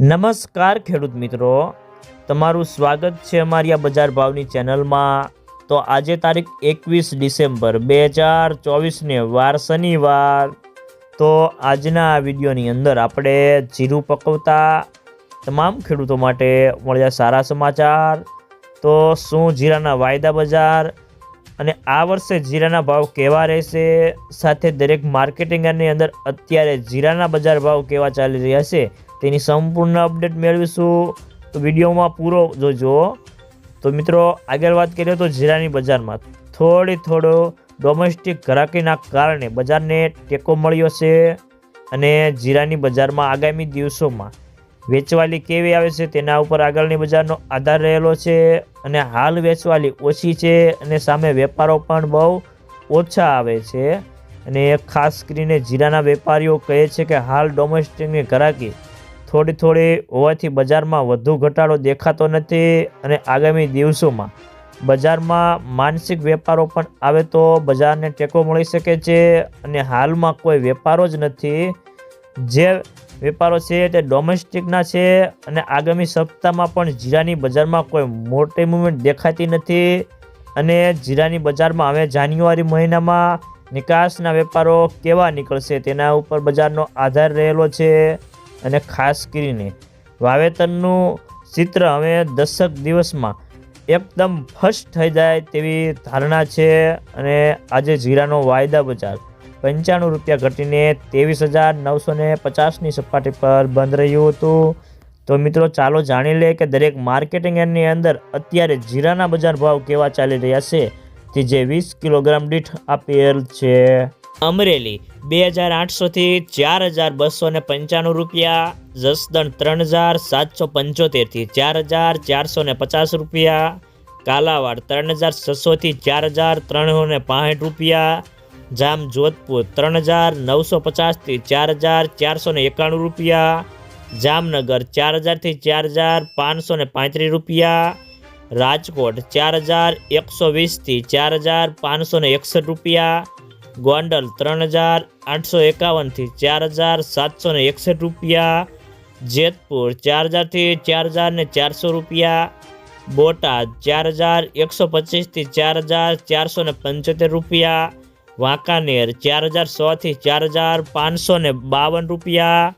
નમસ્કાર ખેડૂત મિત્રો. તમારું સ્વાગત છે અમારી આ બજાર ભાવની ચેનલમાં. તો આજે તારીખ એકવીસ ડિસેમ્બર બે હજાર ચોવીસને વાર શનિવાર. તો આજના વિડીયોની અંદર આપણે જીરું પકવતા તમામ ખેડૂતો માટે મળ્યા સારા સમાચાર. તો શું જીરાના વાયદા બજાર? અને આ વર્ષે જીરાના ભાવ કેવા રહેશે? સાથે દરેક માર્કેટિંગની અંદર અત્યારે જીરાના બજાર ભાવ કેવા ચાલી રહ્યા છે? તેની સંપૂર્ણ અપડેટ મેળવીશું. તો વિડીયોમાં પૂરો જોજો તો મિત્રો, આગળ વાત કરીએ તો જીરાની બજારમાં થોડી થોડો ડોમેસ્ટિક ઘરાકીના કારણે બજારને ટેકો મળ્યો છે. અને જીરાની બજારમાં આગામી દિવસોમાં વેચવાલી કેવી આવે છે તેના ઉપર આગળની બજારનો આધાર રહેલો છે અને હાલ વેચવાલી ઓછી છે અને સામે વેપારો પણ બહુ ઓછા આવે છે. અને ખાસ કરીને જીરાના વેપારીઓ કહે છે કે હાલ ડોમેસ્ટિકની ઘરાકી થોડી થોડી હોવાથી બજારમાં વધુ ઘટાડો દેખાતો નથી અને આગામી દિવસોમાં બજારમાં માનસિક વેપારો પણ આવે તો બજારને ટેકો મળી શકે છે અને હાલમાં કોઈ વેપારો જ નથી. જે વેપારો છે, તે ડોમેસ્ટિકના છે અને આગામી સપ્તાહમાં પણ જીરાની બજારમાં કોઈ મોટી મૂવમેન્ટ દેખાતી નથી અને જીરાની બજારમાં હવે જાન્યુઆરી મહિનામાં નિકાસના વેપારો કેવા નીકળશે તેના ઉપર બજારનો આધાર રહેલો છે અને ખાસ કરીને વાવેતરનું ચિત્ર હવે દશક દિવસમાં એકદમ ફર્સ્ટ થઈ જાય તેવી ધારણા છે અને આજે જીરાનો વાયદા બજાર પંચાણું રૂપિયા ઘટીને ત્રેવીસ હજાર નવસો ને પચાસની સપાટી પર બંધ રહ્યું હતું. તો મિત્રો, ચાલો જાણી લે કે દરેક માર્કેટિંગ એરની અંદર અત્યારે જીરાના બજાર ભાવ કેવા ચાલી રહ્યા છે તે જે વીસ કિલોગ્રામ દીઠ આપેલ છે. અમરેલી બે હજાર આઠસોથી ચાર હજાર બસો ને પંચાણું રૂપિયા, જસદણ ત્રણ હજાર સાતસો પંચોતેરથી ચાર હજાર ચારસો ને પચાસ રૂપિયા, કાલાવાડ ત્રણ હજાર છસોથી ચાર હજાર ત્રણસો ને રૂપિયા જામ જોધપુર ત્રણ હજાર નવસો પચાસથી ચાર હજાર ચારસો ને એકાણું રૂપિયા. જામનગર ચાર હજારથી ચાર હજાર પાંચસો ને પાંત્રીસ રૂપિયા. રાજકોટ ચાર હજાર એકસો વીસથી ચાર હજાર પાંચસો ને એકસઠ રૂપિયા. ગોંડલ ત્રણ હજાર આઠસો એકાવનથી ચાર હજાર સાતસો ને એકસઠ રૂપિયા. જેતપુર ચાર હજારથી ચાર હજાર ને ચારસો રૂપિયા. બોટાદ ચાર હજાર એકસો પચીસથી ચાર હજાર ચારસો ને પંચોતેર રૂપિયા. વાંકાનેર ચાર હજાર સોથી ચાર હજાર પાંચસો ને બાવન રૂપિયા.